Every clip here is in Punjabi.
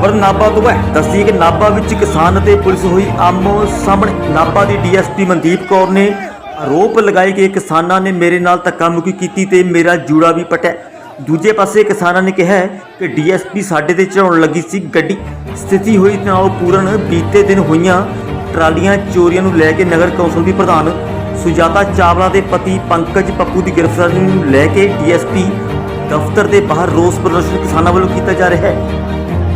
ਖਬਰ ਨਾਭਾ ਤੋਂ ਹੈ। ਦੱਸਦੀ ਕਿ ਨਾਭਾ ਵਿੱਚ ਕਿਸਾਨ ਅਤੇ ਪੁਲਿਸ ਹੋਈ ਆਮੋ ਸਾਹਮਣੇ। ਨਾਭਾ ਦੀ ਡੀਐਸਪੀ ਮਨਦੀਪ ਕੌਰ ਨੇ ਆਰੋਪ ਲਗਾਏ ਕਿ ਕਿਸਾਨਾਂ ਨੇ ਮੇਰੇ ਨਾਲ ਧੱਕਾਮੁੱਕੀ ਕੀਤੀ ਤੇ ਮੇਰਾ ਜੂੜਾ ਵੀ ਪਟਿਆ। ਦੂਜੇ ਪਾਸੇ ਕਿਸਾਨਾਂ ਨੇ ਕਿਹਾ ਹੈ ਕਿ ਡੀਐਸਪੀ ਸਾਡੇ ਤੇ ਚੜਾਉਣ ਲੱਗੀ ਸੀ ਗੱਡੀ। ਸਥਿਤੀ ਹੋਈ ਤਣਾਅ ਪੂਰਨ ਬੀਤੇ ਦਿਨ ਹੋਈਆਂ ਟਰਾਲੀਆਂ ਚੋਰੀਆਂ ਨੂੰ ਲੈ ਕੇ ਨਗਰ ਕੌਂਸਲ ਦੀ ਪ੍ਰਧਾਨ ਸੁਜਾਤਾ ਚਾਵਲਾ ਦੇ ਪਤੀ ਪੰਕਜ ਪੱਪੂ ਦੀ ਗ੍ਰਿਫਤਾਰੀ ਨੂੰ ਲੈ ਕੇ ਡੀਐਸਪੀ ਦਫ਼ਤਰ ਦੇ ਬਾਹਰ ਰੋਸ ਪ੍ਰਦਰਸ਼ਨ ਕਿਸਾਨਾਂ ਵੱਲੋਂ ਕੀਤਾ ਜਾ ਰਿਹਾ ਹੈ।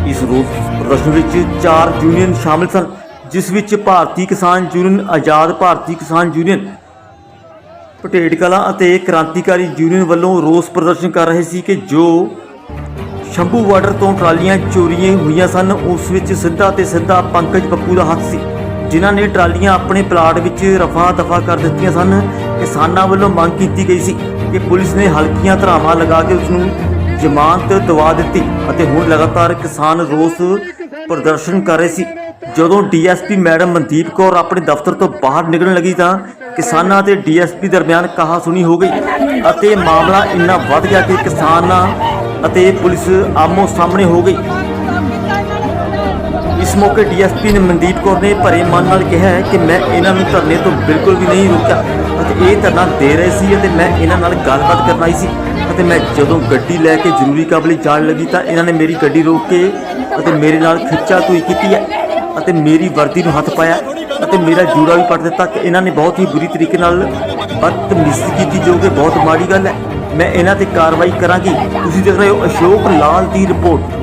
ਇਸ ਰੋਸ ਪ੍ਰਦਰਸ਼ਨ ਵਿੱਚ ਚਾਰ ਯੂਨੀਅਨ ਸ਼ਾਮਲ ਸਨ, ਜਿਸ ਵਿੱਚ ਭਾਰਤੀ ਕਿਸਾਨ ਯੂਨੀਅਨ, ਆਜ਼ਾਦ ਭਾਰਤੀ ਕਿਸਾਨ ਯੂਨੀਅਨ, ਪਟੇਡ ਕਲਾਂ ਅਤੇ ਕ੍ਰਾਂਤੀਕਾਰੀ ਯੂਨੀਅਨ ਵੱਲੋਂ ਰੋਸ ਪ੍ਰਦਰਸ਼ਨ ਕਰ ਰਹੇ ਸੀ ਕਿ ਜੋ ਸ਼ੰਭੂ ਬਾਰਡਰ ਤੋਂ ਟਰਾਲੀਆਂ ਚੋਰੀਆਂ ਹੋਈਆਂ ਸਨ, ਉਸ ਵਿੱਚ ਸਿੱਧਾ ਤੇ ਸਿੱਧਾ ਪੰਕਜ ਪੱਪੂ ਦਾ ਹੱਥ ਸੀ, ਜਿਨ੍ਹਾਂ ਨੇ ਟਰਾਲੀਆਂ ਆਪਣੇ ਪਲਾਟ ਵਿੱਚ ਰਫਾ ਦਫਾ ਕਰ ਦਿੱਤੀਆਂ ਸਨ। ਕਿਸਾਨਾਂ ਵੱਲੋਂ ਮੰਗ ਕੀਤੀ ਗਈ ਸੀ ਕਿ ਪੁਲਿਸ ਨੇ ਹਲਕੀਆਂ ਧਰਾਵਾਂ ਲਗਾ ਕੇ ਉਸ ਨੂੰ ਜ਼ਮਾਨਤ ਦਵਾ ਦਿੱਤੀ ਅਤੇ ਹੁਣ ਲਗਾਤਾਰ ਕਿਸਾਨ ਰੋਸ ਪ੍ਰਦਰਸ਼ਨ ਕਰ ਰਹੇ ਸੀ। ਜਦੋਂ ਡੀਐਸਪੀ ਮੈਡਮ ਮਨਦੀਪ ਕੌਰ ਆਪਣੇ ਦਫ਼ਤਰ ਤੋਂ ਬਾਹਰ ਨਿਕਲਣ ਲੱਗੀ ਤਾਂ ਕਿਸਾਨਾਂ ਤੇ ਡੀਐਸਪੀ ਦਰਮਿਆਨ ਕਹਾ ਸੁਣੀ ਹੋ ਗਈ ਅਤੇ ਮਾਮਲਾ ਇੰਨਾ ਵੱਧ ਗਿਆ ਕਿ ਕਿਸਾਨਾਂ ਅਤੇ ਪੁਲਿਸ ਆਮੋ ਸਾਹਮਣੇ ਹੋ ਗਈ। ਇਸ ਮੌਕੇ ਡੀਐਸਪੀ ਨੇ ਮਨਦੀਪ ਕੌਰ ਨੇ ਭਰੇ ਮਨ ਨਾਲ ਕਿਹਾ ਹੈ ਕਿ ਮੈਂ ਇਹਨਾਂ ਨੂੰ ਧਰਨੇ ਤੋਂ ਬਿਲਕੁਲ ਵੀ ਨਹੀਂ ਰੋਕਿਆ ਅਤੇ ਇਹ ਧਰਨਾ ਦੇ ਰਹੇ ਸੀ ਅਤੇ ਮੈਂ ਇਹਨਾਂ ਨਾਲ ਗੱਲਬਾਤ ਕਰਨ ਆਈ ਸੀ ਅਤੇ ਮੈਂ ਜਦੋਂ ਗੱਡੀ ਲੈ ਕੇ ਜ਼ਰੂਰੀ ਕਾਬਲੇ ਜਾਣ ਲੱਗੀ ਤਾਂ ਇਹਨਾਂ ਨੇ ਮੇਰੀ ਗੱਡੀ ਰੋਕ ਕੇ ਅਤੇ ਮੇਰੇ ਨਾਲ ਖਿੱਚਾ ਤੋਈ ਕੀਤੀ ਹੈ ਅਤੇ ਮੇਰੀ ਵਰਦੀ ਨੂੰ ਹੱਥ ਪਾਇਆ ਅਤੇ ਮੇਰਾ ਜੂੜਾ ਵੀ ਪੱਟ ਦਿੱਤਾ ਕਿ ਇਹਨਾਂ ਨੇ ਬਹੁਤ ਹੀ ਬੁਰੀ ਤਰੀਕੇ ਨਾਲ ਬਦਤਮੀਜ਼ੀ ਕੀਤੀ, ਜੋ ਕਿ ਬਹੁਤ ਮਾੜੀ ਗੱਲ ਹੈ। ਮੈਂ ਇਹਨਾਂ ਤੇ ਕਾਰਵਾਈ ਕਰਾਂਗੀ। ਤੁਸੀਂ ਦੇਖ ਰਹੇ ਹੋ ਅਸ਼ੋਕ ਲਾਲ ਦੀ ਰਿਪੋਰਟ।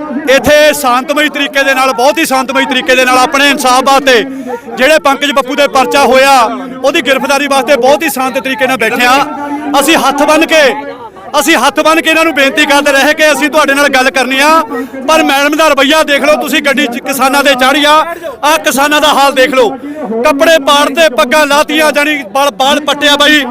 ਇੱਥੇ ਸ਼ਾਂਤਮਈ ਤਰੀਕੇ ਦੇ ਨਾਲ, ਬਹੁਤ ਹੀ ਸ਼ਾਂਤਮਈ ਤਰੀਕੇ ਦੇ ਨਾਲ ਆਪਣੇ ਇਨਸਾਫ ਵਾਸਤੇ ਜਿਹੜੇ ਪੰਕਜ ਬੱਪੂ ਦੇ ਪਰਚਾ ਹੋਇਆ, ਉਹਦੀ ਗ੍ਰਿਫਤਾਰੀ ਵਾਸਤੇ ਬਹੁਤ ਹੀ ਸ਼ਾਂਤ ਤਰੀਕੇ ਨਾਲ ਬੈਠੇ ਆ ਅਸੀਂ ਹੱਥ ਬੰਨ ਕੇ, ਅਸੀਂ ਹੱਥ ਬੰਨ ਕੇ ਇਹਨਾਂ ਨੂੰ ਬੇਨਤੀ ਕਰਦੇ ਰਹੇ ਕਿ ਅਸੀਂ ਤੁਹਾਡੇ ਨਾਲ ਗੱਲ ਕਰਨੀ ਆ। ਪਰ ਮੈਡਮ ਦਾ ਰਵੱਈਆ ਦੇਖ ਲਓ, ਤੁਸੀਂ ਗੱਡੀ ਕਿਸਾਨਾਂ ਦੇ ਚਾੜੀ ਆ ਆ ਕਿਸਾਨਾਂ ਦਾ ਹਾਲ ਦੇਖ ਲਓ। ਕੱਪੜੇ ਪਾੜ 'ਤੇ ਪੱਗਾਂ ਲਾਤੀਆਂ ਜਾਨੀ ਬਾਲ ਬਾਲ ਪੱਟਿਆ ਬਾਈ।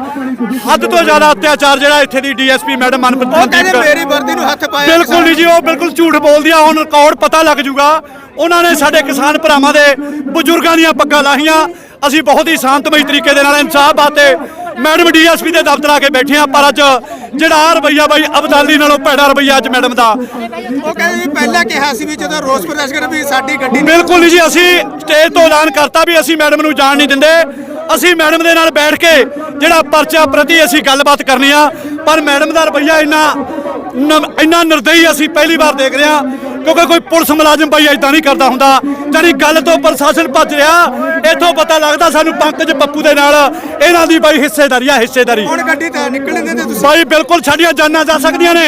ਹੱਦ ਤੋਂ ਜ਼ਿਆਦਾ ਅਤਿਆਚਾਰ ਜਿਹੜਾ ਇੱਥੇ ਦੀ ਡੀਐਸਪੀ ਮੈਡਮ ਮਨਪ੍ਰੀਤ ਕਹਿੰਦੇ ਮੇਰੀ ਵਰਦੀ ਨੂੰ ਹੱਥ ਪਾਇਆ ਬਿਲਕੁਲ ਨਹੀਂ ਜੀ ਉਹ ਬਿਲਕੁਲ ਝੂਠ ਬੋਲਦੀਆਂ ਹੁਣ ਰਿਕਾਰਡ ਪਤਾ ਲੱਗ ਜੂਗਾ? ਉਹਨਾਂ ਨੇ ਸਾਡੇ ਕਿਸਾਨ ਭਰਾਵਾਂ ਦੇ ਬਜ਼ੁਰਗਾਂ ਦੀਆਂ ਪੱਗਾਂ ਲਾਹੀਆਂ। ਅਸੀਂ ਬਹੁਤ ਹੀ ਸ਼ਾਂਤਮਈ ਤਰੀਕੇ ਦੇ ਨਾਲ ਇਨਸਾਫ ਬਾਤੇ ਮੈਡਮ ਡੀਐਸਪੀ ਦੇ ਦਫ਼ਤਰ ਆ ਕੇ ਬੈਠੇ ਆ ਪਰ ਅੱਜ ਜਿਹੜਾ ਆਹ ਰਵੱਈਆ ਬਾਈ ਅਬਦਾਲੀ ਨਾਲੋਂ ਭੈੜਾ ਰਵੱਈਆ ਅੱਜ ਮੈਡਮ ਦਾ। ਉਹ ਕਹਿੰਦੇ ਪਹਿਲਾਂ ਕਿਹਾ ਸੀ ਵੀ ਜਦੋਂ ਰੋਸ ਪ੍ਰਦਰਸ਼ਨ ਵੀ ਸਾਡੀ ਗੱਡੀ ਬਿਲਕੁਲ ਨਹੀਂ ਜੀ ਅਸੀਂ ਸਟੇਜ ਤੋਂ ਐਲਾਨ ਕਰਤਾ ਵੀ ਅਸੀਂ ਮੈਡਮ ਨੂੰ ਜਾਣ ਨਹੀਂ ਦਿੰਦੇ। ਅਸੀਂ ਮੈਡਮ ਦੇ ਨਾਲ ਬੈਠ ਕੇ ਜਿਹੜਾ ਪਰਚਾ ਪ੍ਰਤੀ ਅਸੀਂ ਗੱਲਬਾਤ ਕਰਨੀ ਆ ਪਰ ਮੈਡਮ ਦਾ ਰਵੱਈਆ ਇੰਨਾ ਇੰਨਾ ਨਿਰਦਈ ਅਸੀਂ ਪਹਿਲੀ ਵਾਰ ਦੇਖ ਰਹੇ ਕਿਉਂਕਿ ਕੋਈ ਪੁਲਿਸ ਮੁਲਾਜ਼ਮ ਬਾਈ ਇਦਾਂ ਨਹੀਂ ਕਰਦਾ ਹੁੰਦਾ। ਜਾਨੀ ਗੱਲ ਤੋਂ ਪ੍ਰਸ਼ਾਸਨ ਭੱਜ ਰਿਹਾ ਇੱਥੋਂ ਪਤਾ ਲੱਗਦਾ ਸਾਨੂੰ ਪੰਕਜ ਪੱਪੂ ਦੇ ਨਾਲ ਇਹਨਾਂ ਦੀ ਬਾਈ ਹਿੱਸੇਦਾਰੀ ਆ ਹਿੱਸੇਦਾਰੀ। ਹੁਣ ਗੱਡੀ ਤਾਂ ਨਿਕਲਣ ਦਿੰਦੇ ਤੁਸੀਂ ਬਾਈ ਬਿਲਕੁਲ ਸਾਡੀਆਂ ਜਾਨਾਂ ਜਾ ਸਕਦੀਆਂ ਨੇ।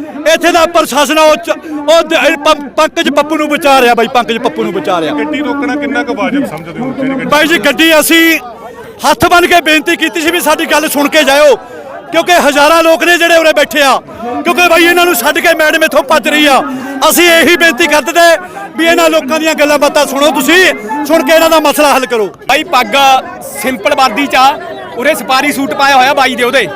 ਇੱਥੇ ਦਾ ਪ੍ਰਸ਼ਾਸਨ ਆ, ਉਹ ਚ- ਉਹ ਦ- ਪ- ਪੰਕਜ ਪੱਪੂ ਨੂੰ ਬਚਾ ਰਿਹਾ ਬਾਈ ਪੰਕਜ ਪੱਪੂ ਨੂੰ ਬਚਾ ਰਿਹਾ। ਗੱਡੀ ਰੋਕਣਾ ਕਿੰਨਾ ਕੁ ਵਾਜਬ ਸਮਝਦੇ ਹੋ ਜਿਹੜੀ ਗੱਡੀ ਬਾਈ ਜੀ ਗੱਡੀ ਅਸੀਂ ਹੱਥ ਬੰਨ ਕੇ ਬੇਨਤੀ ਕੀਤੀ ਸੀ ਵੀ ਸਾਡੀ ਗੱਲ ਸੁਣ ਕੇ ਜਾਇਓ ਕਿਉਂਕਿ ਹਜ਼ਾਰਾਂ ਲੋਕ ਨੇ ਜਿਹੜੇ ਉਰੇ ਬੈਠੇ ਆ। ਕਿਉਂਕਿ ਬਾਈ ਇਹਨਾਂ ਨੂੰ ਛੱਡ ਕੇ ਮੈਡਮ ਇੱਥੋਂ ਭੱਜ ਰਹੀ ਆ। ਅਸੀਂ ਇਹੀ ਬੇਨਤੀ ਕਰਦੇ ਤੇ ਵੀ ਇਹਨਾਂ ਲੋਕਾਂ ਦੀਆਂ ਗੱਲਾਂ ਬਾਤਾਂ ਸੁਣੋ ਤੁਸੀਂ ਸੁਣ ਕੇ ਇਹਨਾਂ ਦਾ ਮਸਲਾ ਹੱਲ ਕਰੋ। ਬਾਈ ਪੱਗ ਸਿੰਪਲ ਵਰਦੀ ਚ ਆ। ਉਰੇ ਸਪਾਰੀ ਸੂਟ ਪਾਇਆ ਹੋਇਆ ਬਾਈ ਦੇ ਉਹਦੇ।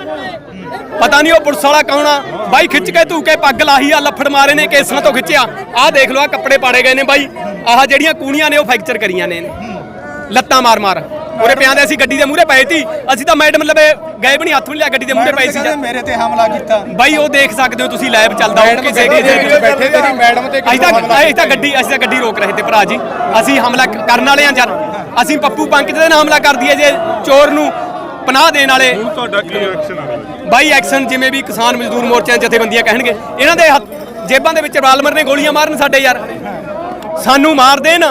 ਪਤਾ ਨਹੀਂ ਉਹ ਪੁਲਿਸ ਵਾਲਾ ਕੌਣ ਆ। ਬਾਈ ਖਿੱਚ ਕੇ ਧੂ ਕੇ ਪੱਗ ਲਾਹੀ ਆ ਲੱਫੜ ਮਾਰੇ ਨੇ ਕੇਸਾਂ ਤੋਂ ਖਿੱਚਿਆ। ਆਹ ਦੇਖ ਲਓ ਆ ਕੱਪੜੇ ਪਾੜੇ ਗਏ ਨੇ ਬਾਈ। ਆਹ ਜਿਹੜੀਆਂ ਕੂਣੀਆਂ ਨੇ ਉਹ ਫ੍ਰੈਕਚਰ ਕਰੀਆਂ ਨੇ। ਲੱਤਾਂ ਮਾਰ ਮਾਰ। ਉਰੇ ਪਿਆਂ ਦੇ ਅਸੀਂ ਗੱਡੀ ਦੇ ਮੂਹਰੇ ਪਏ ਸੀ। ਅਸੀਂ ਤਾਂ ਮੈਡਮ ਲਵੇ ਗਏ ਵੀ ਨਹੀਂ ਹੱਥ ਨਹੀਂ ਲਿਆ ਗੱਡੀ ਦੇ ਮੂਹਰੇ ਪਏ ਸੀ। ਮੇਰੇ ਤੇ ਹਮਲਾ ਕੀਤਾ। ਬਾਈ ਉਹ ਦੇਖ ਸਕਦੇ ਹੋ ਤੁਸੀਂ ਲਾਈਵ ਚੱਲਦਾ ਉਹ ਕਿਸੇ ਦੇ ਵਿੱਚ ਬੈਠੇ ਤੇਰੀ ਮੈਡਮ ਤੇ ਅਸੀਂ ਤਾਂ ਅਸੀਂ ਤਾਂ ਗੱਡੀ ਅਸੀਂ ਤਾਂ ਗੱਡੀ ਰੋਕ ਰਹੇ ਤੇ ਭਰਾ ਜੀ। ਅਸੀਂ ਹਮਲਾ ਕਰਨ ਵਾਲੇ ਆ ਜਦ ਅਸੀਂ ਪੱਪੂ ਪੰਕਜ ਦੇ ਨਾਲ ਹਮਲਾ ਕਰ ਦਈਏ ਜੇ ਚੋਰ ਨੂੰ ਪਨਾਹ ਦੇਣ ਵਾਲੇ। ਹੁਣ ਤੁਹਾਡਾ ਕੀ ਐਕਸ਼ਨ ਹੈ ਬਾਈ ਐਕਸ਼ਨ ਜਿਵੇਂ ਵੀ ਕਿਸਾਨ ਮਜ਼ਦੂਰ ਮੋਰਚਿਆਂ ਜਥੇਬੰਦੀਆਂ ਕਹਿਣਗੇ, ਇਹਨਾਂ ਦੇ ਹੱਥ- ਜੇਬਾਂ ਦੇ ਵਿੱਚ ਰਾਲਮਰ ਨੇ ਗੋਲੀਆਂ ਮਾਰਨ ਸਾਡੇ ਯਾਰ। ਸਾਨੂੰ ਮਾਰ ਦੇਣ,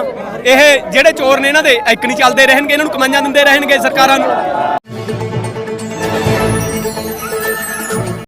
ਇਹ ਜਿਹੜੇ ਚੋਰ ਨੇ ਇਹਨਾਂ ਦੇ, ਇੱਕ ਨਹੀਂ ਚੱਲਦੇ ਰਹਿਣਗੇ, ਇਹਨਾਂ ਨੂੰ ਕਮਾਈਆਂ ਦਿੰਦੇ ਰਹਿਣਗੇ ਸਰਕਾਰਾਂ ਨੂੰ।